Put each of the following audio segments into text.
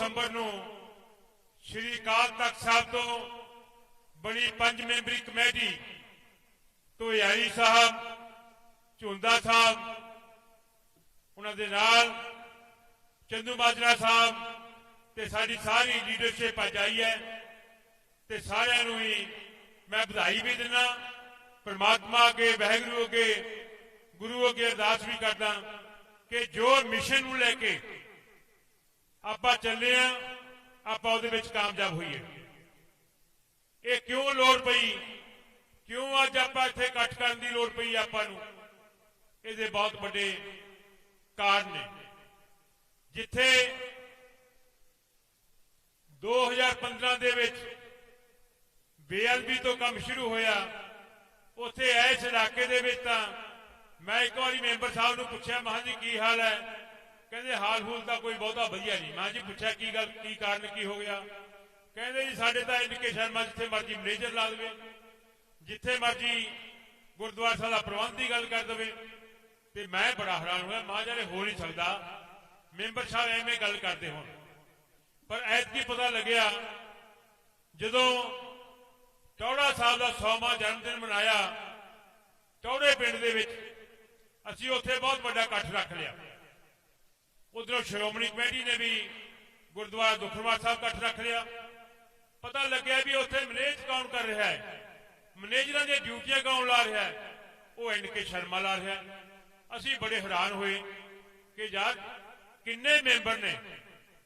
ਦਸੰਬਰ ਨੂੰ ਸ਼੍ਰੀ ਅਕਾਲ ਤਖਤ ਸਾਹਿਬ ਤੋਂ ਬਣੀ ਪੰਜ ਮੈਂਬਰੀ ਕਮੇਟੀ, ਧੋਇਆਈ ਸਾਹਿਬ, ਝੁੰਦਾ ਸਾਹਿਬ, ਉਹਨਾਂ ਦੇ ਨਾਲ ਚੰਦੂ ਮਾਜਰਾ ਸਾਹਿਬ ਤੇ ਸਾਡੀ ਸਾਰੀ ਲੀਡਰਸ਼ਿਪ ਅੱਜ ਆਈ ਹੈ ਤੇ ਸਾਰਿਆਂ ਨੂੰ ਹੀ ਮੈਂ ਵਧਾਈ ਵੀ ਦਿੰਦਾ, ਪਰਮਾਤਮਾ ਅੱਗੇ, ਵਹਿਗੁਰੂ ਅੱਗੇ, ਗੁਰੂ ਅੱਗੇ ਅਰਦਾਸ ਵੀ ਕਰਦਾ ਕਿ ਜੋ ਮਿਸ਼ਨ ਨੂੰ ਲੈ ਕੇ ਆਪਾਂ ਚੱਲੇ ਆ, ਆਪਾਂ ਉਹਦੇ ਵਿੱਚ ਕਾਮਯਾਬ ਹੋਈਏ। ਇਹ ਕਿਉਂ ਲੋੜ ਪਈ? ਕਿਉਂ ਅੱਜ ਆਪਾਂ ਇੱਥੇ ਇਕੱਠ ਕਰਨ ਦੀ ਲੋੜ ਪਈ ਆਪਾਂ ਨੂੰ? ਇਹਦੇ ਬਹੁਤ ਵੱਡੇ ਕਾਰਨ ਨੇ। ਜਿੱਥੇ 2015 ਦੇ ਵਿੱਚ ਬੇਅਦਬੀ ਤੋਂ ਕੰਮ ਸ਼ੁਰੂ ਹੋਇਆ, ਉੱਥੇ ਇਸ ਇਲਾਕੇ ਦੇ ਵਿੱਚ ਤਾਂ ਮੈਂ ਇੱਕ ਵਾਰੀ ਮੈਂਬਰ ਸਾਹਿਬ ਨੂੰ ਪੁੱਛਿਆ, ਮਹਾਂ ਜੀ, ਕੀ ਹਾਲ ਹੈ? ਕਹਿੰਦੇ ਹਾਲ ਹੂਲ ਤਾਂ ਕੋਈ ਬਹੁਤਾ ਵਧੀਆ ਨਹੀਂ। ਮਾਂ ਜੀ ਪੁੱਛਿਆ ਕੀ ਗੱਲ, ਕੀ ਕਾਰਨ, ਕੀ ਹੋ ਗਿਆ? ਕਹਿੰਦੇ ਜੀ ਸਾਡੇ ਤਾਂ ਇਨਕੇ ਸ਼ਰਮਾ ਜਿੱਥੇ ਮਰਜ਼ੀ ਮੈਨੇਜਰ ਲਾ ਦੇਵੇ, ਜਿੱਥੇ ਮਰਜ਼ੀ ਗੁਰਦੁਆਰਾ ਸਾਹਿਬ ਦਾ ਪ੍ਰਬੰਧ ਦੀ ਗੱਲ ਕਰ ਦੇਵੇ। ਤੇ ਮੈਂ ਬੜਾ ਹੈਰਾਨ ਹੋਇਆ, ਮਾਂ ਜਾਨੇ ਹੋ ਨਹੀਂ ਸਕਦਾ। ਮੈਂਬਰ ਸਾਹਿਬ ਐਵੇਂ ਗੱਲ ਕਰਦੇ ਹੋਣ। ਪਰ ਐਤਕੀ ਪਤਾ ਲੱਗਿਆ, ਜਦੋਂ ਚੌੜਾ ਸਾਹਿਬ ਦਾ 100ਵਾਂ ਜਨਮ ਦਿਨ ਮਨਾਇਆ, ਚੌੜੇ ਪਿੰਡ ਦੇ ਵਿੱਚ ਅਸੀਂ ਉੱਥੇ ਬਹੁਤ ਵੱਡਾ ਇਕੱਠ ਰੱਖ ਲਿਆ। ਉਧਰੋਂ ਸ਼੍ਰੋਮਣੀ ਕਮੇਟੀ ਨੇ ਵੀ ਗੁਰਦੁਆਰਾ ਦੁਖਨਵਾਰ ਸਾਹਿਬ ਇਕੱਠ ਰੱਖ ਲਿਆ। ਪਤਾ ਲੱਗਿਆ ਵੀ ਉੱਥੇ ਮੈਨੇਜ ਕੌਣ ਕਰ ਰਿਹਾ ਹੈ। ਮੈਨੇਜਰਾਂ ਦੀਆਂ ਡਿਊਟੀਆਂ ਕੌਣ ਲਾ ਰਿਹਾ ਹੈ। ਉਹ ਐਨ ਕੇ ਸ਼ਰਮਾ ਲਾ ਰਿਹਾ ਅਸੀਂ ਬੜੇ ਹੈਰਾਨ ਹੋਏ ਕਿ ਯਾਰ ਕਿੰਨੇ ਮੈਂਬਰ ਨੇ।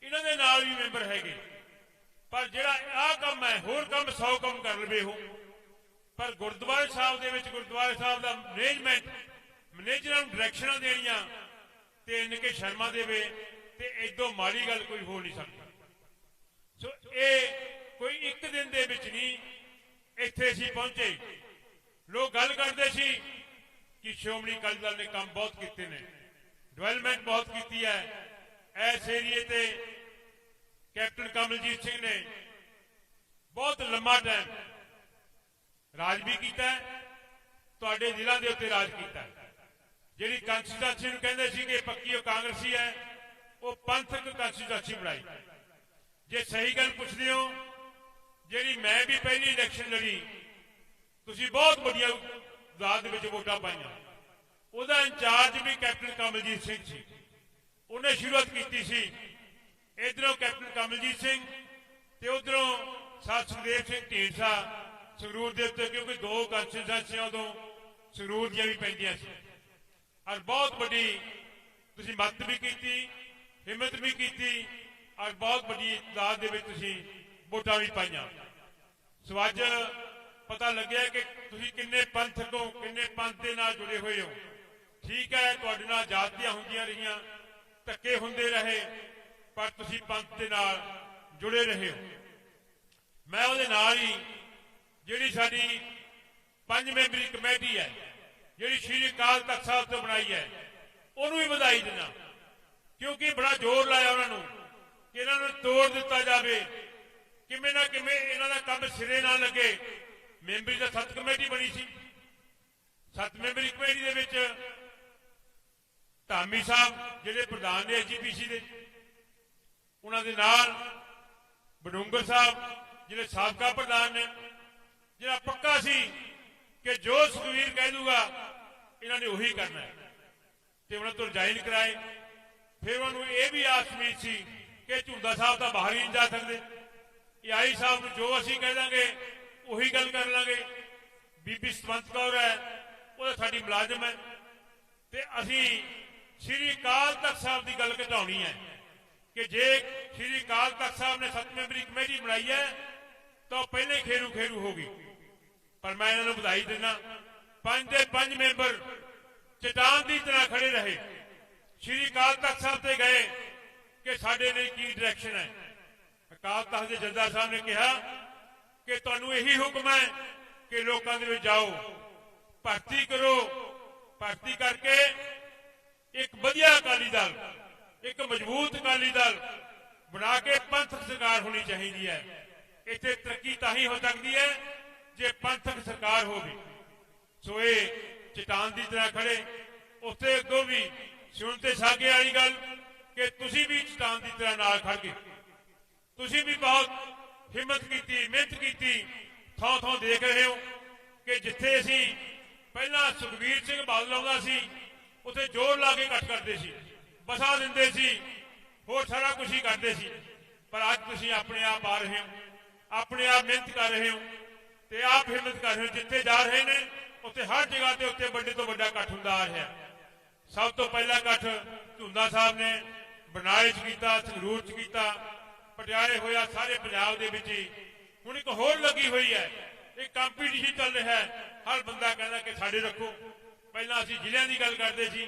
ਇਹਨਾਂ ਦੇ ਨਾਲ ਵੀ ਮੈਂਬਰ ਹੈਗੇ। ਪਰ ਜਿਹੜਾ ਆਹ ਕੰਮ ਹੈ, ਹੋਰ ਕੰਮ 100 ਕੰਮ ਕਰ ਲਵੇ ਹੋ ਪਰ ਗੁਰਦੁਆਰਾ ਸਾਹਿਬ ਦੇ ਵਿੱਚ ਗੁਰਦੁਆਰਾ ਸਾਹਿਬ ਦਾ ਮੈਨੇਜਮੈਂਟ ਮੈਨੇਜਰਾਂ ਨੂੰ ਡਾਇਰੈਕਸ਼ਨਾਂ ਦੇਣੀਆਂ ਤੇ ਇਹਨਾਂ ਕੇ ਸ਼ਰਮਾ ਦੇਵੇ ਤੇ ਇਦੋਂ ਮਾੜੀ ਗੱਲ ਕੋਈ ਹੋ ਨਹੀਂ ਸਕਦੀ। ਸੋ ਇਹ ਕੋਈ ਇੱਕ ਦਿਨ ਦੇ ਵਿੱਚ ਨਹੀਂ, ਇੱਥੇ ਅਸੀਂ ਪਹੁੰਚੇ। ਲੋਕ ਗੱਲ ਕਰਦੇ ਸੀ ਕਿ ਸ਼੍ਰੋਮਣੀ ਅਕਾਲੀ ਦਲ ਨੇ ਕੰਮ ਬਹੁਤ ਕੀਤੇ ਨੇ ਡਿਵੈਲਪਮੈਂਟ ਬਹੁਤ ਕੀਤੀ ਹੈ। ਇਸ ਏਰੀਏ ਤੇ ਕੈਪਟਨ ਕਮਲਜੀਤ ਸਿੰਘ ਨੇ ਬਹੁਤ ਲੰਮਾ ਟਾਈਮ ਰਾਜ ਵੀ ਕੀਤਾ ਤੁਹਾਡੇ ਜ਼ਿਲ੍ਹਾ ਦੇ ਉੱਤੇ ਰਾਜ ਕੀਤਾ ਜਿਹੜੀ ਕੰਸਟੀਟਿਊਸ਼ਨ ਨੂੰ ਕਹਿੰਦੇ ਸੀ ਕਿ ਪੱਕੀ ਉਹ ਕਾਂਗਰਸੀ ਹੈ, ਉਹ ਪੰਥਕ ਕੰਸਟੀਟਿਊਸ਼ਨ ਬਣਾਈ। ਜੇ ਸਹੀ ਗੱਲ ਪੁੱਛਦੇ ਹੋ, ਜਿਹੜੀ ਮੈਂ ਵੀ ਪਹਿਲੀ ਇਲੈਕਸ਼ਨ ਲੜੀ, ਤੁਸੀਂ ਬਹੁਤ ਵਧੀਆ ਦਾਦ ਦੇ ਵਿੱਚ ਵੋਟਾਂ ਪਾਈਆਂ। ਉਹਦਾ ਇੰਚਾਰਜ ਵੀ ਕੈਪਟਨ ਕਮਲਜੀਤ ਸਿੰਘ ਸੀ। ਉਹਨੇ ਸ਼ੁਰੂਆਤ ਕੀਤੀ ਸੀ, ਇਧਰੋਂ ਕੈਪਟਨ ਕਮਲਜੀਤ ਸਿੰਘ ਤੇ ਉਧਰੋਂ ਸਾਧ ਸੁਖਦੇਵ ਸਿੰਘ ਢੀਂਡਸਾ ਸੰਗਰੂਰ ਦੇ ਉੱਤੇ, ਕਿਉਂਕਿ ਦੋ ਕੰਸਟੀਟੈਂਸੀਆਂ ਉਦੋਂ ਸੰਗਰੂਰ ਦੀਆਂ ਵੀ ਪੈਂਦੀਆਂ ਸੀ। ਔਰ ਬਹੁਤ ਵੱਡੀ ਤੁਸੀਂ ਮਦਦ ਵੀ ਕੀਤੀ, ਹਿੰਮਤ ਵੀ ਕੀਤੀ ਔਰ ਬਹੁਤ ਵੱਡੀ ਤਾਦਾਦ ਦੇ ਵਿੱਚ ਤੁਸੀਂ ਵੋਟਾਂ ਵੀ ਪਾਈਆਂ। ਸੋ ਅੱਜ ਪਤਾ ਲੱਗਿਆ ਕਿ ਤੁਸੀਂ ਕਿੰਨੇ ਪੰਥ ਤੋਂ ਕਿੰਨੇ ਪੰਥ ਦੇ ਨਾਲ ਜੁੜੇ ਹੋਏ ਹੋ। ਠੀਕ ਹੈ, ਤੁਹਾਡੇ ਨਾਲ ਜਾਤੀਆਂ ਹੁੰਦੀਆਂ ਰਹੀਆਂ, ਧੱਕੇ ਹੁੰਦੇ ਰਹੇ, ਪਰ ਤੁਸੀਂ ਪੰਥ ਦੇ ਨਾਲ ਜੁੜੇ ਰਹੇ ਹੋ। ਮੈਂ ਉਹਦੇ ਨਾਲ ਹੀ, ਜਿਹੜੀ ਸਾਡੀ ਪੰਜ ਮੈਂਬਰੀ ਕਮੇਟੀ ਹੈ ਜਿਹੜੀ ਸ਼੍ਰੀ ਅਕਾਲ ਤਖਤ ਸਾਹਿਬ ਤੋਂ ਬਣਾਈ ਹੈ, ਉਹਨੂੰ ਵੀ ਵਧਾਈ ਦਿੰਦਾ। ਕਿਉਂਕਿ ਬੜਾ ਜ਼ੋਰ ਲਾਇਆ ਉਹਨਾਂ ਨੂੰ ਕਿ ਇਹਨਾਂ ਨੂੰ ਤੋੜ ਦਿੱਤਾ ਜਾਵੇ। ਕਿਵੇਂ ਨਾ ਕਿਵੇਂ ਇਹਨਾਂ ਦਾ ਕੰਮ ਸਿਰੇ ਨਾ ਲੱਗੇ। ਮੈਂਬਰੀ ਦਾ ਸੱਤ ਕਮੇਟੀ ਬਣੀ ਸੀ। ਸੱਤ ਮੈਂਬਰੀ ਕਮੇਟੀ ਦੇ ਵਿੱਚ ਧਾਮੀ ਸਾਹਿਬ, ਜਿਹੜੇ ਪ੍ਰਧਾਨ ਨੇ ਐਜੀਪੀਸੀ ਦੇ। ਉਹਨਾਂ ਦੇ ਨਾਲ ਬਡੂੰਗਰ ਸਾਹਿਬ, ਜਿਹੜੇ ਸਾਬਕਾ ਪ੍ਰਧਾਨ ਨੇ, ਜਿਹੜਾ ਪੱਕਾ ਸੀ ਕਿ ਜੋ ਸੁਖਵੀਰ ਕਹਿ ਦੂਗਾ, ਇਹਨਾਂ ਨੇ ਉਹੀ ਕਰਨਾ ਹੈ। ਤੇ ਉਹਨਾਂ ਤੋਂ ਰਿਜ਼ਾਈਨ ਕਰਾਏ ਫਿਰ ਉਹਨਾਂ ਨੂੰ ਇਹ ਵੀ ਆਸ ਉਮੀਦ ਸੀ ਕਿ ਝੁੰਦਾ ਸਾਹਿਬ ਤਾਂ ਬਾਹਰ ਹੀ ਨਹੀਂ ਜਾ ਸਕਦੇ। ਇਹ ਆਈ ਸਾਹਿਬ ਨੂੰ ਜੋ ਅਸੀਂ ਕਹਿ ਦਾਂਗੇ, ਉਹੀ ਗੱਲ ਕਰ ਲਾਂਗੇ। ਬੀਬੀ ਸਤਵੰਤ ਕੌਰ ਹੈ, ਉਹ ਤਾਂ ਸਾਡੀ ਮੁਲਾਜ਼ਮ ਹੈ। ਤੇ ਅਸੀਂ ਸ੍ਰੀ ਅਕਾਲ ਤਖਤ ਸਾਹਿਬ ਦੀ ਗੱਲ ਘਟਾਉਣੀ ਹੈ ਕਿ ਜੇ ਸ੍ਰੀ ਅਕਾਲ ਤਖਤ ਸਾਹਿਬ ਨੇ ਸੱਤ ਮੈਂਬਰੀ ਕਮੇਟੀ ਬਣਾਈ ਹੈ, ਤਾਂ ਉਹ ਪਹਿਲੇ ਖੇਰੂ ਖੇਰੂ ਹੋ ਗਈ। ਪਰ ਮੈਂ ਇਹਨਾਂ ਨੂੰ ਵਧਾਈ ਦਿੰਦਾ। ਪੰਜ ਦੇ ਪੰਜ ਮੈਂਬਰ ਚਟਾਨ ਦੀ ਤਰ੍ਹਾਂ ਖੜੇ ਰਹੇ। ਸ੍ਰੀ ਅਕਾਲ ਤਖਤ ਸਾਹਿਬ ਤੇ ਗਏ ਕਿ ਸਾਡੇ ਲਈ ਕੀ ਡਾਇਰੈਕਸ਼ਨ ਹੈ। ਅਕਾਲ ਤਖਤ ਦੇ ਜੱਦਾ ਸਾਹਿਬ ਨੇ ਕਿਹਾ ਕਿ ਤੁਹਾਨੂੰ ਇਹੀ ਹੁਕਮ ਹੈ ਕਿ ਲੋਕਾਂ ਦੇ ਵਿੱਚ ਜਾਓ। ਭਰਤੀ ਕਰੋ। ਭਰਤੀ ਕਰਕੇ ਇੱਕ ਵਧੀਆ ਅਕਾਲੀ ਦਲ, ਇੱਕ ਮਜ਼ਬੂਤ ਅਕਾਲੀ ਦਲ ਬਣਾ ਕੇ ਪੰਥਕ ਸਰਕਾਰ ਹੋਣੀ ਚਾਹੀਦੀ ਹੈ। ਇੱਥੇ ਤਰੱਕੀ ਤਾਂ ਹੀ ਹੋ ਸਕਦੀ ਹੈ ਜੇ ਪੰਥਕ ਸਰਕਾਰ ਹੋਵੇ, ਸੋ ਇਹ ਚਟਾਨ ਦੀ ਤਰ੍ਹਾਂ ਖੜੇ, ਉੱਥੇ ਅੱਗੋਂ ਵੀ ਸੁਣ ਤੇ ਸਾਗੇ ਵਾਲੀ ਗੱਲ ਕਿ ਤੁਸੀਂ ਵੀ ਚਟਾਨ ਦੀ ਤਰ੍ਹਾਂ ਨਾਲ ਖੜ ਕੇ ਤੁਸੀਂ ਵੀ ਬਹੁਤ ਹਿੰਮਤ ਕੀਤੀ, ਮਿਹਨਤ ਕੀਤੀ ਥਾਂ ਥਾਂ ਦੇਖ ਰਹੇ ਹੋ ਕਿ ਜਿੱਥੇ ਅਸੀਂ ਪਹਿਲਾਂ ਸੁਖਬੀਰ ਸਿੰਘ ਬਾਦਲ ਆਉਂਦਾ ਸੀ, ਉੱਥੇ ਜ਼ੋਰ ਲਾ ਕੇ ਇਕੱਠ ਕਰਦੇ ਸੀ ਬਸਾ ਦਿੰਦੇ ਸੀ, ਹੋਰ ਸਾਰਾ ਕੁਝ ਹੀ ਕਰਦੇ ਸੀ। ਪਰ ਅੱਜ ਤੁਸੀਂ ਆਪਣੇ ਆਪ ਆ ਰਹੇ ਹੋ, ਆਪਣੇ ਆਪ ਮਿਹਨਤ ਕਰ ਰਹੇ ਹੋ ਤੇ ਆਪ ਹਿੰਮਤ ਕਰ ਰਹੇ ਜਿੱਥੇ ਜਾ ਰਹੇ ਨੇ, ਉੱਥੇ ਹਰ ਜਗ੍ਹਾ ਤੇ ਉੱਤੇ ਵੱਡੇ ਤੋਂ ਵੱਡਾ ਇਕੱਠ ਹੁੰਦਾ ਆ ਰਿਹਾ। ਸਭ ਤੋਂ ਪਹਿਲਾ ਇਕੱਠ ਝੁੰਦਾ ਸਾਹਿਬ ਨੇ ਬਰਨਾਲੇ 'ਚ ਕੀਤਾ, ਸੰਗਰੂਰ 'ਚ ਕੀਤਾ, ਪਟਿਆਲੇ ਹੋਇਆ, ਸਾਰੇ ਪੰਜਾਬ ਦੇ ਵਿੱਚ ਹੀ। ਹੁਣ ਇੱਕ ਹੋਰ ਲੱਗੀ ਹੋਈ ਹੈ ਇਹ ਕੰਪੀਟੀਸ਼ਨ ਚੱਲ ਰਿਹਾ ਹੈ। ਹਰ ਬੰਦਾ ਕਹਿੰਦਾ ਕਿ ਸਾਡੇ ਰੱਖੋ। ਪਹਿਲਾਂ ਅਸੀਂ ਜ਼ਿਲ੍ਹਿਆਂ ਦੀ ਗੱਲ ਕਰਦੇ ਸੀ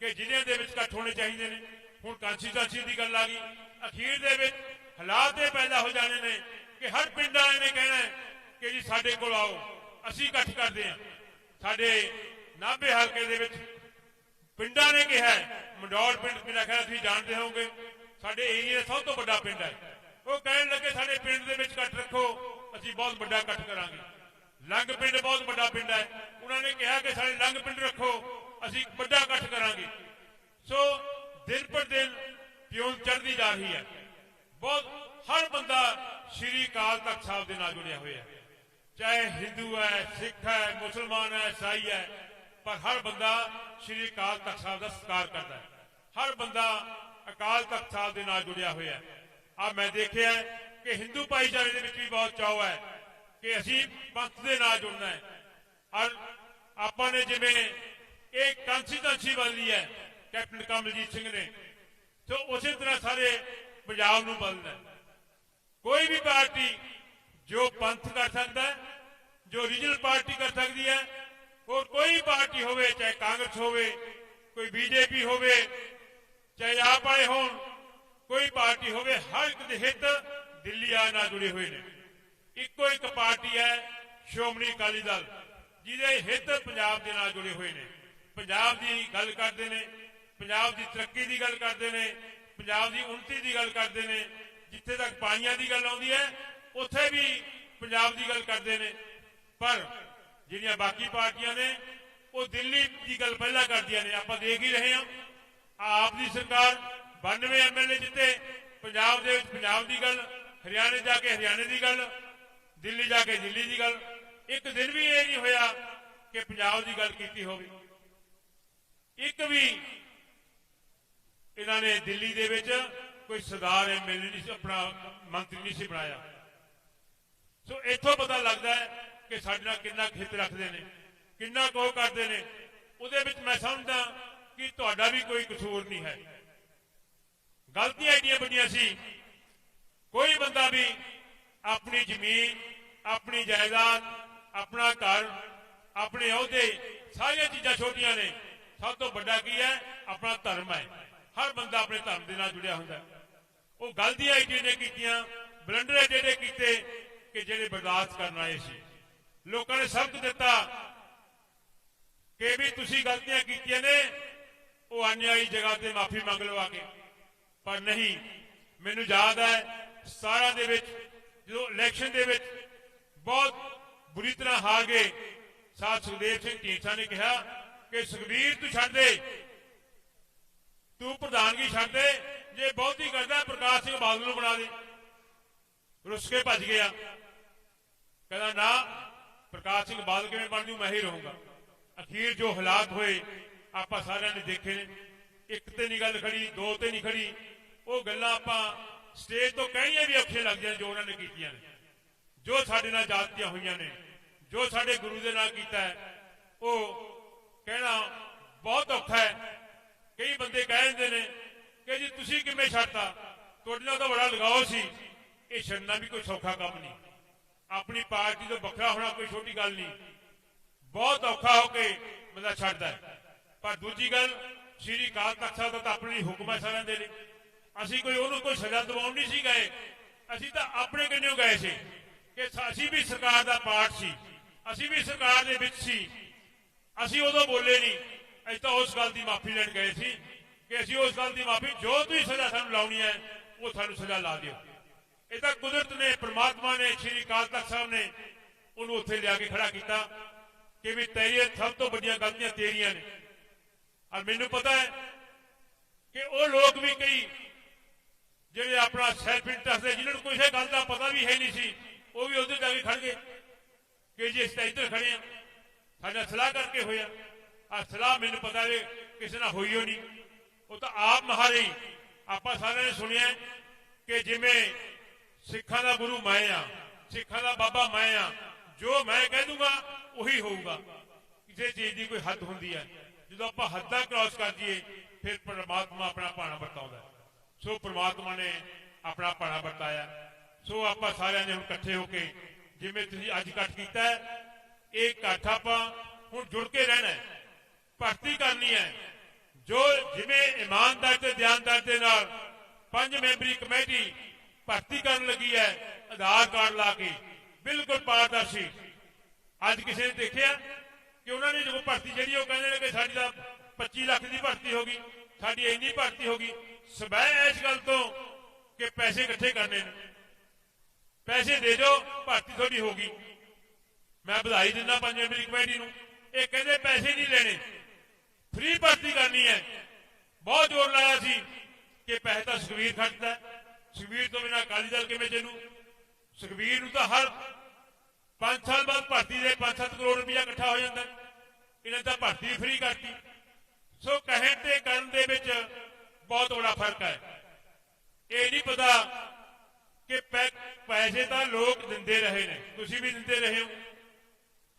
ਕਿ ਜ਼ਿਲ੍ਹਿਆਂ ਦੇ ਵਿੱਚ ਇਕੱਠ ਹੋਣੇ ਚਾਹੀਦੇ ਨੇ। ਹੁਣ ਕਾਂਸਟੀਚੁਐਂਸੀ ਦੀ ਗੱਲ ਆ ਗਈ। ਅਖੀਰ ਦੇ ਵਿੱਚ ਹਾਲਾਤ ਇਹ ਪੈਦਾ ਹੋ ਜਾਣੇ ਨੇ ਕਿ ਹਰ ਪਿੰਡ ਵਾਲੇ ਨੇ ਕਹਿਣਾ ਕਿ ਜੀ ਸਾਡੇ ਕੋਲ ਆਓ, ਅਸੀਂ ਇਕੱਠ ਕਰਦੇ ਹਾਂ। ਸਾਡੇ ਨਾਭੇ ਹਲਕੇ ਦੇ ਵਿੱਚ ਪਿੰਡਾਂ ਨੇ ਕਿਹਾ ਮੰਡੌਲ ਪਿੰਡ ਮੇਰਾ ਖਿਆਲ ਤੁਸੀਂ ਜਾਣਦੇ ਹੋਵੋਗੇ, ਸਾਡੇ ਏਰੀਆ ਸਭ ਤੋਂ ਵੱਡਾ ਪਿੰਡ ਹੈ। ਉਹ ਕਹਿਣ ਲੱਗੇ, ਸਾਡੇ ਪਿੰਡ ਦੇ ਵਿੱਚ ਇਕੱਠ ਰੱਖੋ, ਅਸੀਂ ਬਹੁਤ ਵੱਡਾ ਇਕੱਠ ਕਰਾਂਗੇ। ਲੰਗ ਪਿੰਡ ਬਹੁਤ ਵੱਡਾ ਪਿੰਡ ਹੈ। ਉਹਨਾਂ ਨੇ ਕਿਹਾ ਕਿ ਸਾਡੇ ਲੰਗ ਪਿੰਡ ਰੱਖੋ, ਅਸੀਂ ਵੱਡਾ ਇਕੱਠ ਕਰਾਂਗੇ। ਸੋ ਦਿਨ ਪਰ ਦਿਨ ਪਿਉਂ ਚੜ੍ਹਦੀ ਜਾ ਰਹੀ ਹੈ। ਬਹੁਤ, ਹਰ ਬੰਦਾ ਸ਼੍ਰੀ ਅਕਾਲ ਤਖਤ ਸਾਹਿਬ ਦੇ ਨਾਲ ਜੁੜਿਆ ਹੋਇਆ ਹੈ। ਚਾਹੇ ਹਿੰਦੂ ਹੈ, ਸਿੱਖ ਹੈ, ਮੁਸਲਮਾਨ ਹੈ, ਈਸਾਈ ਹੈ, ਪਰ ਹਰ ਬੰਦਾ ਸ਼੍ਰੀ ਅਕਾਲ ਤਖਤ ਸਾਹਿਬ ਦਾ ਸਤਿਕਾਰ ਕਰਦਾ ਹੈ। ਹਰ ਬੰਦਾ ਅਕਾਲ ਤਖਤ ਸਾਹਿਬ ਦੇ ਨਾਲ ਜੁੜਿਆ ਹੋਇਆ ਹੈ। ਆ ਮੈਂ ਦੇਖਿਆ ਕਿ ਹਿੰਦੂ ਭਾਈਚਾਰੇ ਦੇ ਵਿੱਚ ਵੀ ਬਹੁਤ ਚਾਅ ਹੈ ਕਿ ਅਸੀਂ ਪੰਥ ਦੇ ਨਾਲ ਜੁੜਨਾ ਹੈ। ਔਰ ਆਪਾਂ ਨੇ ਜਿਵੇਂ ਇਹ ਕੰਸਟੀਟੈਂਸੀ ਬਦਲੀ ਹੈ, ਕੈਪਟਨ ਕਮਲਜੀਤ ਸਿੰਘ ਨੇ, ਤੇ ਉਸੇ ਤਰ੍ਹਾਂ ਸਾਰੇ ਪੰਜਾਬ ਨੂੰ ਬਦਲਣਾ ਕੋਈ ਵੀ ਪਾਰਟੀ ਜੋ ਪੰਥ ਕਰ ਸਕਦਾ ਜੋ ਰੀਜਨਲ ਪਾਰਟੀ ਕਰ ਸਕਦੀ ਹੈ, ਹੋਰ ਕੋਈ ਪਾਰਟੀ ਹੋਵੇ, ਚਾਹੇ ਕਾਂਗਰਸ ਹੋਵੇ, ਕੋਈ ਬੀਜੇਪੀ ਹੋਵੇ, ਚਾਹੇ ਆਪ ਵਾਲੇ ਹੋਣ, ਕੋਈ ਪਾਰਟੀ ਹੋਵੇ, ਹਰ ਇੱਕ ਦੇ ਹਿੱਤ ਦਿੱਲੀ ਆ ਨਾਲ ਜੁੜੇ ਹੋਏ ਨੇ। ਇੱਕੋ ਇੱਕ ਪਾਰਟੀ ਹੈ, ਸ਼੍ਰੋਮਣੀ ਅਕਾਲੀ ਦਲ, ਜਿਹਦੇ ਹਿੱਤ ਪੰਜਾਬ ਦੇ ਨਾਲ ਜੁੜੇ ਹੋਏ ਨੇ। ਪੰਜਾਬ ਦੀ ਗੱਲ ਕਰਦੇ ਨੇ, ਪੰਜਾਬ ਦੀ ਤਰੱਕੀ ਦੀ ਗੱਲ ਕਰਦੇ ਨੇ, ਪੰਜਾਬ ਦੀ ਉન્નਤੀ ਦੀ ਗੱਲ ਕਰਦੇ ਨੇ, ਜਿੱਥੇ ਤੱਕ ਪਾਣੀਆਂ ਦੀ ਗੱਲ ਆਉਂਦੀ ਹੈ ਉੱਥੇ ਵੀ ਪੰਜਾਬ ਦੀ ਗੱਲ ਕਰਦੇ ਨੇ, ਪਰ ਜਿਹੜੀਆਂ ਬਾਕੀ ਪਾਰਟੀਆਂ ਨੇ, ਉਹ ਦਿੱਲੀ ਦੀ ਗੱਲ ਪਹਿਲਾਂ ਕਰਦੀਆਂ ਨੇ। ਆਪਾਂ ਦੇਖ ਹੀ ਰਹੇ ਹਾਂ, ਆਪ ਦੀ ਸਰਕਾਰ 92 ਐਮਐਲਏ ਜਿੱਤੇ, ਪੰਜਾਬ ਦੇ ਵਿੱਚ ਪੰਜਾਬ ਦੀ ਗੱਲ, ਹਰਿਆਣੇ ਜਾ ਕੇ ਹਰਿਆਣੇ ਦੀ ਗੱਲ, ਦਿੱਲੀ ਜਾ ਕੇ ਦਿੱਲੀ ਦੀ ਗੱਲ। ਇੱਕ ਦਿਨ ਵੀ ਇਹ ਨਹੀਂ ਹੋਇਆ ਕਿ ਪੰਜਾਬ ਦੀ ਗੱਲ ਕੀਤੀ ਹੋਵੇ। ਇੱਕ ਵੀ ਇਹਨਾਂ ਨੇ ਦਿੱਲੀ ਦੇ ਵਿੱਚ ਕੋਈ ਸਰਦਾਰ ਐਮਐਲਏ ਨਹੀਂ ਸੀ, ਆਪਣਾ ਮੰਤਰੀ ਨਹੀਂ ਸੀ ਬਣਾਇਆ। ਸੋ ਇੱਥੋਂ ਪਤਾ ਲੱਗਦਾ ਹੈ ਕਿ ਸਾਡੇ ਨਾਲ ਕਿੰਨਾ ਖਿੱਤ ਰੱਖਦੇ ਨੇ, ਕਿੰਨਾ ਕੋ ਕਰਦੇ ਨੇ। ਉਹਦੇ ਵਿੱਚ ਮੈਂ ਸਮਝਦਾ ਕਿ ਤੁਹਾਡਾ ਵੀ ਕੋਈ ਕਸੂਰ ਨਹੀਂ ਹੈ। ਗਲਤੀਆਂ ਏਡੀਆਂ ਵੱਡੀਆਂ ਸੀ। ਕੋਈ ਬੰਦਾ ਵੀ ਆਪਣੀ ਜ਼ਮੀਨ, ਆਪਣੀ ਜਾਇਦਾਦ, ਆਪਣਾ ਘਰ, ਆਪਣੇ ਅਹੁਦੇ, ਸਾਰੀਆਂ ਚੀਜ਼ਾਂ ਛੋਟੀਆਂ ਨੇ। ਸਭ ਤੋਂ ਵੱਡਾ ਕੀ ਹੈ? ਆਪਣਾ ਧਰਮ ਹੈ। ਹਰ ਬੰਦਾ ਆਪਣੇ ਧਰਮ ਦੇ ਨਾਲ ਜੁੜਿਆ ਹੁੰਦਾ ਉਹ ਗਲਤੀਆਂ ਏਡੀਆਂ ਨੇ ਕੀਤੀਆਂ, ਬਲੰਡਰ ਜਿਹੜੇ ਕੀਤੇ ਕਿ ਜਿਹੜੇ ਬਰਦਾਸ਼ਤ ਕਰਨ ਆਏ ਸੀ। ਲੋਕਾਂ ਨੇ ਸਬਕ ਦਿੱਤਾ ਕਿ ਵੀ ਤੁਸੀਂ ਗਲਤੀਆਂ ਕੀਤੀਆਂ ਨੇ, ਉਹ ਅਨਿਆਈ ਜਗ੍ਹਾ ਤੇ ਮਾਫੀ ਮੰਗ ਲਓ ਆ ਕੇ। ਪਰ ਨਹੀਂ, ਮੈਨੂੰ ਯਾਦ ਹੈ 17 ਦੇ ਵਿੱਚ, ਜਦੋਂ ਇਲੈਕਸ਼ਨ ਦੇ ਵਿੱਚ ਬਹੁਤ ਬੁਰੀ ਤਰ੍ਹਾਂ ਹਾਰ ਗਏ ਸਾਥ ਸੁਖਦੇਵ ਸਿੰਘ ਢੀਂਡਸਾ ਨੇ ਕਿਹਾ ਕਿ ਸੁਖਬੀਰ ਤੂੰ ਛੱਡ ਦੇ, ਤੂੰ ਪ੍ਰਧਾਨਗੀ ਛੱਡ ਦੇ, ਜੇ ਬਹੁਤੀ ਕਰਦਾ ਪ੍ਰਕਾਸ਼ ਸਿੰਘ ਬਾਦਲ ਨੂੰ ਬਣਾ ਦੇ। ਰੁੱਸ ਕੇ ਭੱਜ ਗਿਆ। ਕਹਿੰਦਾ, ਨਾ, ਪ੍ਰਕਾਸ਼ ਸਿੰਘ ਬਾਦਲ ਕਿਵੇਂ ਬਣ ਜੂ? ਮੈਂ ਹੀ ਰਹੂੰਗਾ। ਅਖੀਰ ਜੋ ਹਾਲਾਤ ਹੋਏ, ਆਪਾਂ ਸਾਰਿਆਂ ਨੇ ਦੇਖੇ ਨੇ। ਇੱਕ ਤੇ ਨਹੀਂ ਗੱਲ ਖੜੀ, ਦੋ ਤੇ ਨਹੀਂ ਖੜੀ। ਉਹ ਗੱਲਾਂ ਆਪਾਂ ਸਟੇਜ ਤੋਂ ਕਹਿਣੀਆਂ ਵੀ ਔਖੀਆਂ ਲੱਗਦੀਆਂ ਜੋ ਉਹਨਾਂ ਨੇ ਕੀਤੀਆਂ ਨੇ। ਜੋ ਸਾਡੇ ਨਾਲ ਜਾਤੀਆਂ ਹੋਈਆਂ ਨੇ, ਜੋ ਸਾਡੇ ਗੁਰੂ ਦੇ ਨਾਲ ਕੀਤਾ ਹੈ, ਉਹ ਕਹਿਣਾ ਬਹੁਤ ਔਖਾ ਹੈ। ਕਈ ਬੰਦੇ ਕਹਿ ਦਿੰਦੇ ਨੇ ਕਿ ਜੀ ਤੁਸੀਂ ਕਿਵੇਂ ਛੱਡਤਾ? ਤੁਹਾਡੇ ਨਾਲ ਤਾਂ ਬੜਾ ਲਗਾਓ ਸੀ। ਇਹ ਛੱਡਣਾ ਵੀ ਕੋਈ ਸੌਖਾ ਕੰਮ ਨਹੀਂ। ਆਪਣੀ ਪਾਰਟੀ ਤੋਂ ਵੱਖਰਾ ਹੋਣਾ ਕੋਈ ਛੋਟੀ ਗੱਲ ਨਹੀਂ। ਬਹੁਤ ਔਖਾ ਹੋ ਕੇ ਬੰਦਾ ਛੱਡਦਾ ਪਰ ਦੂਜੀ ਗੱਲ, ਸ਼੍ਰੀ ਅਕਾਲ ਤਖਤ ਸਾਹਿਬ ਦਾ ਤਾਂ ਆਪਣੀ ਹੁਕਮ ਹੈ ਸਾਰਿਆਂ ਦੇ ਲਈ। ਅਸੀਂ ਕੋਈ ਉਹਨੂੰ ਕੋਈ ਸਜ਼ਾ ਦਿਵਾਉਣ ਨਹੀਂ ਸੀ ਗਏ। ਅਸੀਂ ਤਾਂ ਆਪਣੇ ਕੰਨਿਓ ਗਏ ਸੀ ਕਿ ਅਸੀਂ ਵੀ ਸਰਕਾਰ ਦਾ ਪਾਰਟ ਸੀ। ਅਸੀਂ ਵੀ ਸਰਕਾਰ ਦੇ ਵਿੱਚ ਸੀ। ਅਸੀਂ ਉਦੋਂ ਬੋਲੇ ਨਹੀਂ। ਅਸੀਂ ਤਾਂ ਉਸ ਗੱਲ ਦੀ ਮਾਫੀ ਲੈਣ ਗਏ ਸੀ ਕਿ ਅਸੀਂ ਉਸ ਗੱਲ ਦੀ ਮਾਫੀ ਜੋ ਤੁਸੀਂ ਸਜ਼ਾ ਸਾਨੂੰ ਲਾਉਣੀ ਹੈ, ਉਹ ਸਾਨੂੰ ਸਜ਼ਾ ਲਾ ਦਿਓ। ਇਹ ਤਾਂ ਕੁਦਰਤ ਨੇ, ਪ੍ਰਮਾਤਮਾ ਨੇ, ਸ਼੍ਰੀ ਅਕਾਲ ਤਖਤ ਸਾਹਿਬ ਨੇ ਉਹਨੂੰ ਉੱਥੇ ਲਿਆ ਕੇ ਖੜਾ ਕੀਤਾ ਕਿ ਵੀ ਤੇਰੀ ਸਭ ਤੋਂ ਵੱਡੀਆਂ ਗਲਤੀਆਂ ਤੇਰੀਆਂ ਨੇ। ਔਰ ਮੈਨੂੰ ਪਤਾ ਹੈ ਕਿ ਉਹ ਲੋਕ ਵੀ ਕਈ ਜਿਹੜੇ ਆਪਣਾ ਸੈਲਫ ਇੰਟਰਸਟ ਦੇ ਜਿਨ੍ਹਾਂ ਨੂੰ ਕਿਸੇ ਗੱਲ ਦਾ ਪਤਾ ਵੀ ਹੈ ਨਹੀਂ ਸੀ, ਉਹ ਵੀ ਉੱਧਰ ਜਾ ਕੇ ਖੜ ਗਏ ਕਿ ਜੀ ਅਸੀਂ ਤਾਂ ਇੱਧਰ ਖੜੇ ਆ ਸਾਡਾ ਸਲਾਹ ਕਰਕੇ ਹੋਇਆ। ਆ ਸਲਾਹ ਮੈਨੂੰ ਪਤਾ ਹੈ ਕਿਸੇ ਨਾਲ ਹੋਈ ਹੋ ਨਹੀਂ ਉਹ ਤਾਂ ਆਪ ਮਹਾਰੇ ਹੀ ਆਪਾਂ ਸਾਰਿਆਂ ਨੇ ਸੁਣਿਆ ਕਿ ਜਿਵੇਂ ਸਿੱਖਾਂ ਦਾ ਗੁਰੂ ਮੈਂ ਆ, ਸਿੱਖਾਂ ਦਾ ਬਾਬਾ ਮੈਂ ਆ, ਜੋ ਮੈਂ ਕਹਿ ਦੂੰਗਾ ਉਹੀ ਹੋਊਗਾ। ਕਿਸੇ ਚੀਜ਼ ਦੀ ਕੋਈ ਹੱਦ ਹੁੰਦੀ ਹੈ, ਜਦੋਂ ਆਪਾਂ ਹੱਦਾਂ ਕ੍ਰਾਸ ਕਰ ਦਈਏ ਫਿਰ ਪਰਮਾਤਮਾ ਆਪਣਾ ਭਾਣਾ ਵਰਤਾਉਂਦਾ ਸੋ ਪਰਮਾਤਮਾ ਨੇ ਆਪਣਾ ਭਾਣਾ ਵਰਤਾਇਆ। ਸੋ ਆਪਾਂ ਸਾਰਿਆਂ ਨੇ ਹੁਣ ਇਕੱਠੇ ਹੋ ਕੇ, ਜਿਵੇਂ ਤੁਸੀਂ ਅੱਜ ਇਕੱਠ ਕੀਤਾ ਇਹ ਇਕੱਠ ਆਪਾਂ ਹੁਣ ਜੁੜ ਕੇ ਰਹਿਣਾ ਹੈ। ਭਰਤੀ ਕਰਨੀ ਹੈ। ਜੋ ਜਿਵੇਂ ਇਮਾਨਦਾਰ ਤੇ ਧਿਆਨਦਾਰ ਦੇ ਨਾਲ ਪੰਜ ਮੈਂਬਰੀ ਕਮੇਟੀ ਭਰਤੀ ਕਰਨ ਲੱਗੀ ਹੈ, ਆਧਾਰ ਕਾਰਡ ਲਾ ਕੇ, ਬਿਲਕੁਲ ਪਾਰਦਰਸ਼ੀ। ਅੱਜ ਕਿਸੇ ਨੇ ਦੇਖਿਆ ਕਿ ਉਹਨਾਂ ਨੇ ਜਦੋਂ ਭਰਤੀ ਜਿਹੜੀ ਉਹ ਕਹਿੰਦੇ ਨੇ ਕਿ ਸਾਡੀ ਤਾਂ 25 ਲੱਖ ਦੀ ਭਰਤੀ ਹੋ ਗਈ, ਸਾਡੀ ਇੰਨੀ ਭਰਤੀ ਹੋ ਗਈ। ਸਵੈ ਇਸ ਗੱਲ ਤੋਂ ਕਿ ਪੈਸੇ ਇਕੱਠੇ ਕਰਨੇ ਨੇ। ਪੈਸੇ ਦੇ ਦਿਓ, ਭਰਤੀ ਤੁਹਾਡੀ ਹੋ ਗਈ। ਮੈਂ ਵਧਾਈ ਦਿੰਦਾ ਪੰਜ ਮੈਂਬਰੀ ਕਮੇਟੀ ਨੂੰ। ਇਹ ਕਹਿੰਦੇ ਪੈਸੇ ਨਹੀਂ ਲੈਣੇ। ਫ੍ਰੀ ਭਰਤੀ ਕਰਨੀ ਹੈ। ਬਹੁਤ ਜ਼ੋਰ ਲਾਇਆ ਸੀ ਕਿ ਪੈਸੇ ਤਾਂ ਸੁਖਵੀਰ ਖਰਚਦਾ ਸੁਖਬੀਰ ਤੋਂ ਬਿਨਾਂ ਅਕਾਲੀ ਦਲ ਕਿਵੇਂ ਚੱਲੂ? ਸੁਖਬੀਰ ਨੂੰ ਤਾਂ ਹਰ 5 ਸਾਲ ਬਾਅਦ ਭਰਤੀ ਦੇ 5-7 ਕਰੋੜ ਰੁਪਇਆ ਇਕੱਠਾ ਹੋ ਜਾਂਦਾ। ਹੈ। ਇਹਨਾਂ ਤਾਂ ਭਰਤੀ ਫ੍ਰੀ ਕਰਤੀ। ਸੋ ਕਹਿਣ ਤੇ ਕਰਨ ਦੇ ਵਿੱਚ ਬਹੁਤ ਬੜਾ ਫ਼ਰਕ ਹੈ। ਇਹ ਨਹੀਂ ਪਤਾ ਕਿ ਪੈ- ਪੈਸੇ ਤਾਂ ਲੋਕ ਦਿੰਦੇ ਰਹੇ ਨੇ। ਤੁਸੀਂ ਵੀ ਦਿੰਦੇ ਰਹੇ ਹੋ।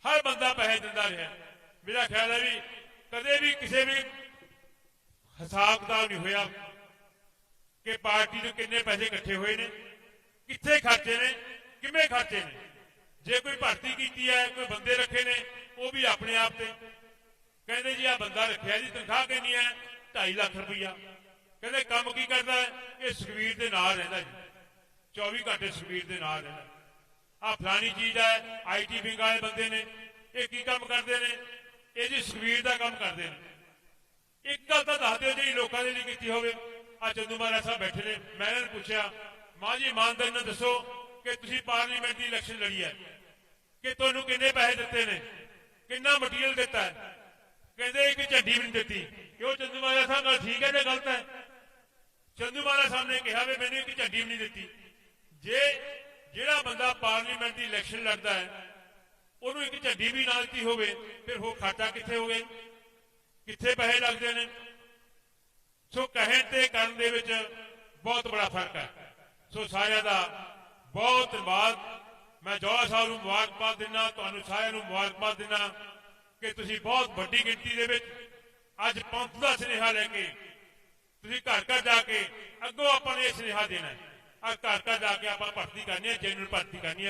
ਹਰ ਬੰਦਾ ਪੈਸੇ ਦਿੰਦਾ ਰਿਹਾ। ਮੇਰਾ ਖਿਆਲ ਹੈ ਵੀ ਕਦੇ ਵੀ ਕਿਸੇ ਵੀ ਹਿਸਾਬ ਕਿਤਾਬ ਨਹੀਂ ਹੋਇਆ। ਕਿ ਪਾਰਟੀ ਨੂੰ ਕਿੰਨੇ ਪੈਸੇ ਇਕੱਠੇ ਹੋਏ ਨੇ, ਕਿੱਥੇ ਖਰਚੇ ਨੇ, ਕਿਵੇਂ ਖਰਚੇ ਨੇ। ਜੇ ਕੋਈ ਭਰਤੀ ਕੀਤੀ ਹੈ, ਕੋਈ ਬੰਦੇ ਰੱਖੇ ਨੇ, ਉਹ ਵੀ ਆਪਣੇ ਆਪ ਤੇ। ਕਹਿੰਦੇ ਜੀ ਆ ਬੰਦਾ ਰੱਖਿਆ ਜੀ, ਤਨਖਾਹ ਕਿੰਨੀ ਹੈ? 2.5 ਲੱਖ ਰੁਪਈਆ। ਕਹਿੰਦੇ, ਕੰਮ ਕੀ ਕਰਦਾ ਇਹ ਸੁਖਵੀਰ ਦੇ ਨਾਲ ਰਹਿੰਦਾ ਜੀ। 24 ਘੰਟੇ ਸੁਖਵੀਰ ਦੇ ਨਾਲ ਰਹਿੰਦਾ। ਆ ਫਲਾਣੀ ਚੀਜ਼ ਹੈ ਆਈਟੀ ਵਿੰਗ ਵਾਲੇ ਬੰਦੇ ਨੇ। ਇਹ ਕੀ ਕੰਮ ਕਰਦੇ ਨੇ? ਇਹ ਜੀ ਸੁਖਵੀਰ ਦਾ ਕੰਮ ਕਰਦੇ ਨੇ। ਇੱਕ ਗੱਲ ਤਾਂ ਦੱਸ ਦਿਓ ਜੀ ਲੋਕਾਂ ਦੇ ਲਈ ਕੀਤੀ ਹੋਵੇ। ਆ ਚੰਦੂ ਮਹਾਰਾਜ ਸਾਹਿਬ ਬੈਠੇ ਨੇ। ਮੈਂ ਇਹਨਾਂ ਨੂੰ ਪੁੱਛਿਆ, ਮਾਂ ਜੀ, ਇਮਾਨਦਾਰੀ ਨਾਲ ਦੱਸੋ ਕਿ ਤੁਸੀਂ ਪਾਰਲੀਮੈਂਟ ਦੀ ਇਲੈਕਸ਼ਨ ਲੜੀ ਹੈ। ਕਿ ਤੁਹਾਨੂੰ ਕਿੰਨੇ ਪੈਸੇ ਦਿੱਤੇ ਨੇ? ਕਿੰਨਾ ਮਟੀਰੀਅਲ ਦਿੱਤਾ ਹੈ? ਕਹਿੰਦੇ ਇੱਕ ਝੰਡੀ ਵੀ ਨਹੀਂ ਦਿੱਤੀ। ਕਿਉਂ ਚੰਦੂ ਮਹਾਰਾਜ ਸਾਹਿਬ ਨਾਲ ਠੀਕ ਹੈ ਜਾਂ ਗਲਤ ਹੈ? ਚੰਦੂ ਮਹਾਰਾਜ ਸਾਹਿਬ ਨੇ ਕਿਹਾ ਵੀ ਮੈਨੂੰ ਇੱਕ ਝੰਡੀ ਵੀ ਨਹੀਂ ਦਿੱਤੀ। ਜੇ ਜਿਹੜਾ ਬੰਦਾ ਪਾਰਲੀਮੈਂਟ ਦੀ ਇਲੈਕਸ਼ਨ ਲੜਦਾ ਹੈ, ਉਹਨੂੰ ਇੱਕ ਝੰਡੀ ਵੀ ਨਾ ਦਿੱਤੀ ਹੋਵੇ, ਫਿਰ ਉਹ ਖਾਤਾ ਕਿੱਥੇ ਹੋਵੇ ਕਿੱਥੇ ਪੈਸੇ ਲੱਗਦੇ ਨੇ? ਸੋ ਕਹਿਣ ਤੇ ਕਰਨ ਦੇ ਵਿੱਚ ਬਹੁਤ ਬੜਾ ਫ਼ਰਕ ਹੈ। ਸੋ ਸਾਰਿਆਂ ਦਾ ਬਹੁਤ ਧੰਨਵਾਦ। ਮੈਂ ਜੋੜਾ ਸਾਹਿਬ ਨੂੰ ਮੁਬਾਰਕਬਾਦ ਦਿੰਦਾ, ਤੁਹਾਨੂੰ ਸਾਰਿਆਂ ਨੂੰ ਮੁਬਾਰਕਬਾਦ ਦਿੰਦਾ ਕਿ ਤੁਸੀਂ ਬਹੁਤ ਵੱਡੀ ਗਿਣਤੀ ਦੇ ਵਿੱਚ ਅੱਜ ਪੰਥ ਦਾ ਸੁਨੇਹਾ ਲੈ ਕੇ ਤੁਸੀਂ ਘਰ ਘਰ ਜਾ ਕੇ ਅੱਗੋਂ ਆਪਾਂ ਨੇ ਇਹ ਸੁਨੇਹਾ ਦੇਣਾ ਹੈ। ਆ ਘਰ ਘਰ ਜਾ ਕੇ ਆਪਾਂ ਭਰਤੀ ਕਰਨੀ ਹੈ ਜਨਰਲ ਭਰਤੀ ਕਰਨੀ ਹੈ।